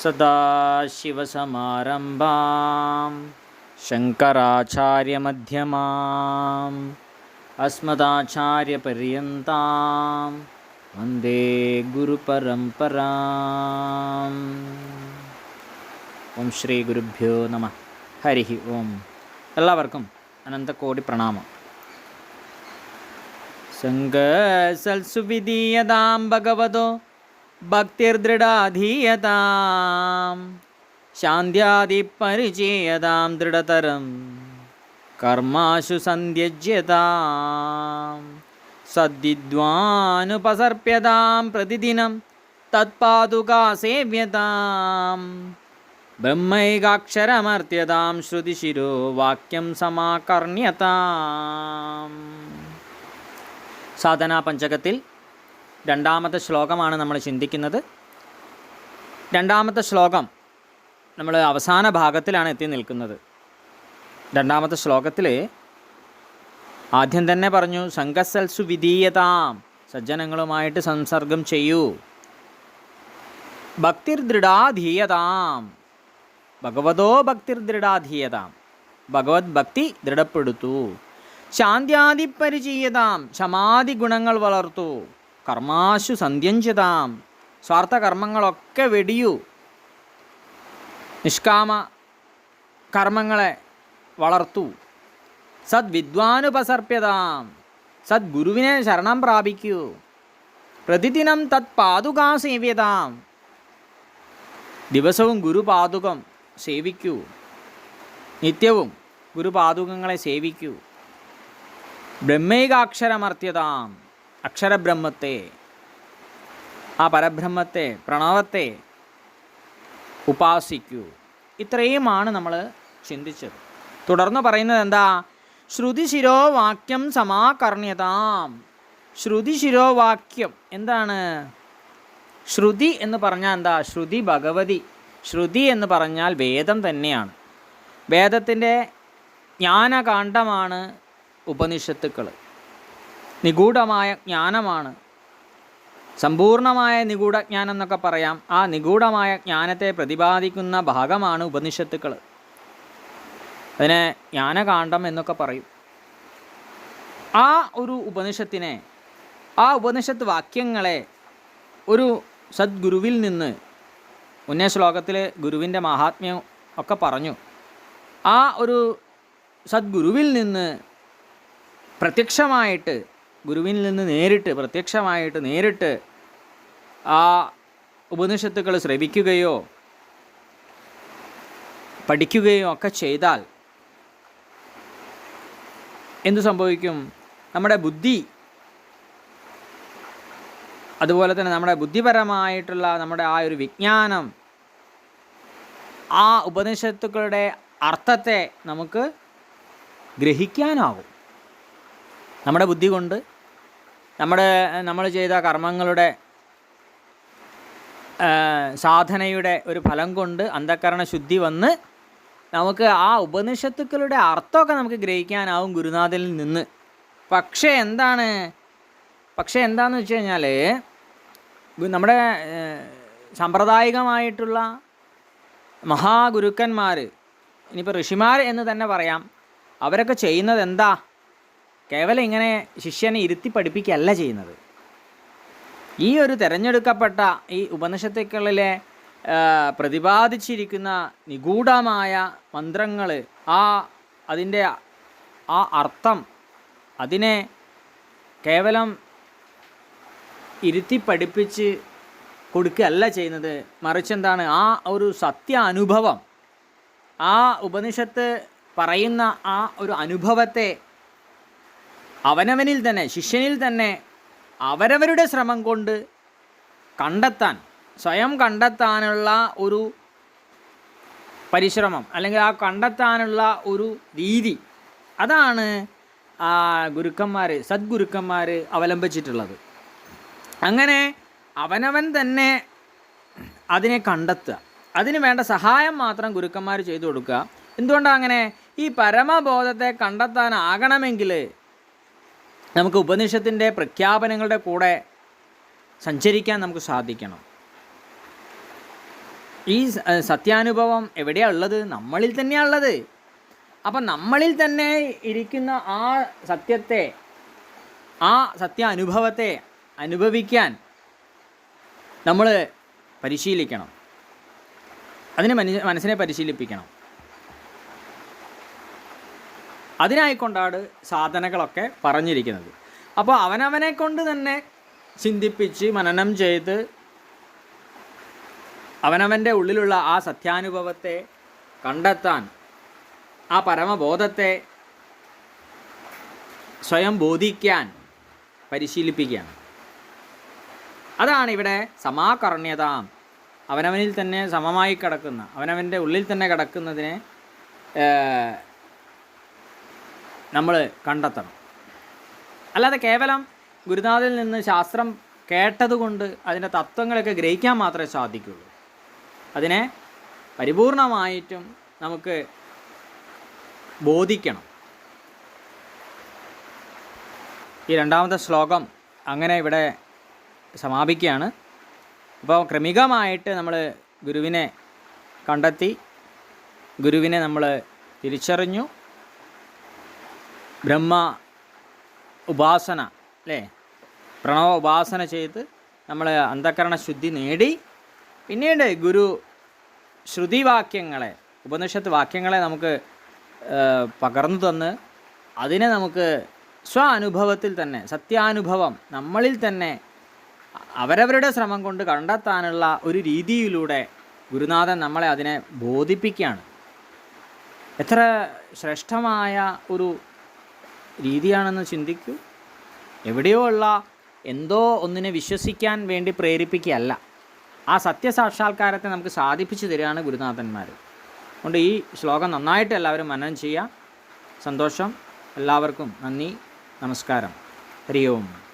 सदाशिवसमारम्भां शङ्कराचार्यमध्यमाम् अस्मदाचार्यपर्यन्तां वन्दे गुरुपरम्पराम् ഓം ശ്രീ ഗുരുഭ്യോ നമ ഹരി ഓം എല്ലാവർക്കും അനന്തകോടി പ്രണാമം സംഗസൽസുവിധീയതാം ഭഗവതോ ഭക്തിർദൃഢാധീയതാം ശാന്ത്യാദിപരിചയതാം ദൃഢതരം കർമാശു സന്ധ്യജ്യതാം സദ്വിദ്വാനുപസർപ്യതാം പ്രതിദിനം തത്പാതുകാ സേവ്യതാം ബ്രഹ്മൈകാക്ഷരമർത്യതാം ശ്രുതിശിരോ വാക്യം സമാകർണ്യതാം. സാധനാ പഞ്ചകത്തിൽ രണ്ടാമത്തെ ശ്ലോകമാണ് നമ്മൾ ചിന്തിക്കുന്നത്. രണ്ടാമത്തെ ശ്ലോകം നമ്മൾ അവസാന ഭാഗത്തിലാണ് എത്തി നിൽക്കുന്നത്. രണ്ടാമത്തെ ശ്ലോകത്തിൽ ആദ്യം തന്നെ പറഞ്ഞു സംഘസൽസു വിധീയതാം സജ്ജനങ്ങളുമായിട്ട് സംസർഗം ചെയ്യൂ. ഭക്തിർ ഭക്തിർദൃഢാധീയതാം ഭഗവതോ ഭക്തിർദൃഢാധീയതാം ഭഗവത് ഭക്തി ദൃഢപ്പെടുത്തു. ശാന്ത്യാദിപരിചീയതാം ശമാധി ഗുണങ്ങൾ വളർത്തു. കർമാശു സന്ധ്യഞ്ചിതാം. സ്വാർത്ഥ കർമ്മങ്ങളൊക്കെ വെടിയൂ. നിഷ്കാമ കർമ്മങ്ങളെ വളർത്തു. സദ്വിദ്വാനുപസർപ്യതാം. സദ്ഗുരുവിനെ ശരണം പ്രാപിക്കൂ. പ്രതിദിനം തത് പാതുകാ സേവ്യതാം. ദിവസവും ഗുരുപാതുകം സേവിക്കൂ. നിത്യവും ഗുരുപാതുകങ്ങളെ സേവിക്കൂ. ബ്രഹ്മൈകാക്ഷരമർത്യതാം. അക്ഷരബ്രഹ്മത്തെ ആ പരബ്രഹ്മത്തെ പ്രണവത്തെ ഉപാസിക്കൂ. ഇത്രയുമാണ് നമ്മൾ ചിന്തിച്ചത്. തുടർന്ന് പറയുന്നത് എന്താ? ശ്രുതിശിരോ വാക്യം സമാകർണ്യതാം. ശ്രുതിശിരോ വാക്യം എന്താണ്? ശ്രുതി എന്ന് പറഞ്ഞാൽ എന്താ? ശ്രുതി ഭഗവതി. ശ്രുതി എന്ന് പറഞ്ഞാൽ വേദം തന്നെയാണ്. വേദത്തിന്റെ ജ്ഞാനകാന്ഡമാണ് ഉപനിഷത്തുക്കൾ. നിഗൂഢമായ ജ്ഞാനമാണ്. സമ്പൂർണമായ നിഗൂഢജ്ഞാനം എന്നൊക്കെ പറയാം. ആ നിഗൂഢമായ ജ്ഞാനത്തെ പ്രതിപാദിക്കുന്ന ഭാഗമാണ് ഉപനിഷത്തുക്കൾ അതിനെ ജ്ഞാനകാന്ഡം എന്നൊക്കെ പറയും. ആ ഒരു ഉപനിഷത്തിനെ ആ ഉപനിഷത്ത് വാക്യങ്ങളെ ഒരു സദ്ഗുരുവിൽ നിന്ന് മുന്നേ ശ്ലോകത്തിൽ ഗുരുവിന്റെ മഹാത്മ്യം ഒക്കെ പറഞ്ഞു. ആ ഒരു സദ്ഗുരുവിൽ നിന്ന് പ്രത്യക്ഷമായിട്ട് ഗുരുവിൽ നിന്ന് നേരിട്ട് പ്രത്യക്ഷമായിട്ട് നേരിട്ട് ആ ഉപനിഷത്തുക്കൾ ശ്രവിക്കുകയോ പഠിക്കുകയോ ഒക്കെ ചെയ്താൽ എന്തു സംഭവിക്കും? നമ്മുടെ ബുദ്ധി അതുപോലെ തന്നെ നമ്മുടെ ബുദ്ധിപരമായിട്ടുള്ള നമ്മുടെ ആ ഒരു വിജ്ഞാനം ആ ഉപനിഷത്തുക്കളുടെ അർത്ഥത്തെ നമുക്ക് ഗ്രഹിക്കാനാകും നമ്മുടെ ബുദ്ധി കൊണ്ട് നമ്മുടെ നമ്മൾ ചെയ്ത കർമ്മങ്ങളുടെ സാധനയുടെ ഒരു ഫലം കൊണ്ട് അന്ധകരണ ശുദ്ധി വന്ന് നമുക്ക് ആ ഉപനിഷത്തുക്കളുടെ അർത്ഥമൊക്കെ നമുക്ക് ഗ്രഹിക്കാനാവും ഗുരുനാഥിൽ നിന്ന്. പക്ഷേ എന്താണ് പക്ഷേ എന്താണെന്ന് വെച്ച് കഴിഞ്ഞാൽ നമ്മുടെ സാമ്പ്രദായികമായിട്ടുള്ള മഹാഗുരുക്കന്മാർ ഇനിയിപ്പോൾ ഋഷിമാർ എന്ന് തന്നെ പറയാം അവരൊക്കെ ചെയ്യുന്നത് എന്താ? കേവലം ഇങ്ങനെ ശിഷ്യനെ ഇരുത്തി പഠിപ്പിക്കുകയല്ല ചെയ്യുന്നത്. ഈ ഒരു തിരഞ്ഞെടുക്കപ്പെട്ട ഈ ഉപനിഷത്തുക്കളിലെ പ്രതിപാദിച്ചിരിക്കുന്ന നിഗൂഢമായ മന്ത്രങ്ങൾ ആ അതിന്റെ ആ അർത്ഥം അതിനെ കേവലം ഇരുത്തി പഠിപ്പിച്ച് കൊടുക്കുകയല്ല ചെയ്യുന്നത്. മറിച്ച് എന്താണ്? ആ ഒരു സത്യ അനുഭവം ആ ഉപനിഷത്ത് പറയുന്ന ആ ഒരു അനുഭവത്തെ അവനവനിൽ തന്നെ ശിഷ്യനിൽ തന്നെ അവരവരുടെ ശ്രമം കൊണ്ട് കണ്ടെത്താൻ സ്വയം കണ്ടെത്താനുള്ള ഒരു പരിശ്രമം അല്ലെങ്കിൽ ആ കണ്ടെത്താനുള്ള ഒരു രീതി. അതാണ് ആ ഗുരുക്കന്മാർ സദ്ഗുരുക്കന്മാർ അവലംബിച്ചിട്ടുള്ളത്. അങ്ങനെ അവനവൻ തന്നെ അതിനെ കണ്ടെത്തുക. അതിന് വേണ്ട സഹായം മാത്രം ഗുരുക്കന്മാർ ചെയ്തു കൊടുക്കുക. എന്തുകൊണ്ടാണ് അങ്ങനെ? ഈ പരമബോധത്തെ കണ്ടെത്താനാകണമെങ്കിൽ നമുക്ക് ഉപനിഷത്തിന്റെ പ്രഖ്യാപനങ്ങളുടെ കൂടെ സഞ്ചരിക്കാൻ നമുക്ക് സാധിക്കണം. ഈ സത്യാനുഭവം എവിടെയാണ് ഉള്ളത്? നമ്മളിൽ തന്നെയാണ് ഉള്ളത്. അപ്പം നമ്മളിൽ തന്നെ ഇരിക്കുന്ന ആ സത്യത്തെ ആ സത്യാനുഭവത്തെ അനുഭവിക്കാൻ നമ്മൾ പരിശീലിക്കണം. അതിനെ മനസ്സിനെ പരിശീലിപ്പിക്കണം. അതിനായിക്കൊണ്ടാണ് സാധനകളൊക്കെ പറഞ്ഞിരിക്കുന്നത്. അപ്പോൾ അവനവനെ കൊണ്ട് തന്നെ ചിന്തിപ്പിച്ച് മനനം ചെയ്ത് അവനവന്റെ ഉള്ളിലുള്ള ആ സത്യാനുഭവത്തെ കണ്ടെത്താൻ ആ പരമബോധത്തെ സ്വയം ബോധിക്കാൻ പരിശീലിപ്പിക്കുകയാണ്. അതാണ് ഇവിടെ സമാകർണ്യത. അവനവനിൽ തന്നെ സമമായി കിടക്കുന്ന അവനവന്റെ ഉള്ളിൽ തന്നെ കിടക്കുന്നതിനെ നമ്മൾ കണ്ടെത്തണം. അല്ലാതെ കേവലം ഗുരുനാഥിൽ നിന്ന് ശാസ്ത്രം കേട്ടതുകൊണ്ട് അതിന്റെ തത്വങ്ങളൊക്കെ ഗ്രഹിക്കാൻ മാത്രമേ സാധിക്കുള്ളൂ അതിനെ പരിപൂർണമായിട്ടും നമുക്ക് ബോധിക്കണം. ഈ രണ്ടാമത്തെ ശ്ലോകം അങ്ങനെ ഇവിടെ സമാപിക്കുകയാണ്. അപ്പോൾ ക്രമികമായിട്ട് നമ്മൾ ഗുരുവിനെ കണ്ടെത്തി ഗുരുവിനെ നമ്മൾ തിരിച്ചറിഞ്ഞു. ബ്രഹ്മ ഉപാസന അല്ലേ? പ്രണവ ഉപാസന ചെയ്ത് നമ്മൾ അന്ധകരണ ശുദ്ധി നേടി. പിന്നീട് ഗുരു ശ്രുതിവാക്യങ്ങളെ ഉപനിഷത്ത് വാക്യങ്ങളെ നമുക്ക് പകർന്നു തന്ന് അതിനെ നമുക്ക് സ്വ അനുഭവത്തിൽ തന്നെ സത്യാനുഭവം നമ്മളിൽ തന്നെ അവരവരുടെ ശ്രമം കൊണ്ട് കണ്ടെത്താനുള്ള ഒരു രീതിയിലൂടെ ഗുരുനാഥൻ നമ്മളെ അതിനെ ബോധിപ്പിക്കുകയാണ്. എത്ര ശ്രേഷ്ഠമായ ഒരു രീതിയാണെന്ന് ചിന്തിക്കൂ. എവിടെയോ ഉള്ള എന്തോ ഒന്നിനെ വിശ്വസിക്കാൻ വേണ്ടി പ്രേരിപ്പിക്കുകയല്ല. ആ സത്യസാക്ഷാത്കാരത്തെ നമുക്ക് സാധിപ്പിച്ചു തരികയാണ് ഗുരുനാഥന്മാർ അതുകൊണ്ട് ഈ ശ്ലോകം നന്നായിട്ട് എല്ലാവരും മനനം ചെയ്യുക. സന്തോഷം. എല്ലാവർക്കും നന്ദി. നമസ്കാരം. ഹരി ഓം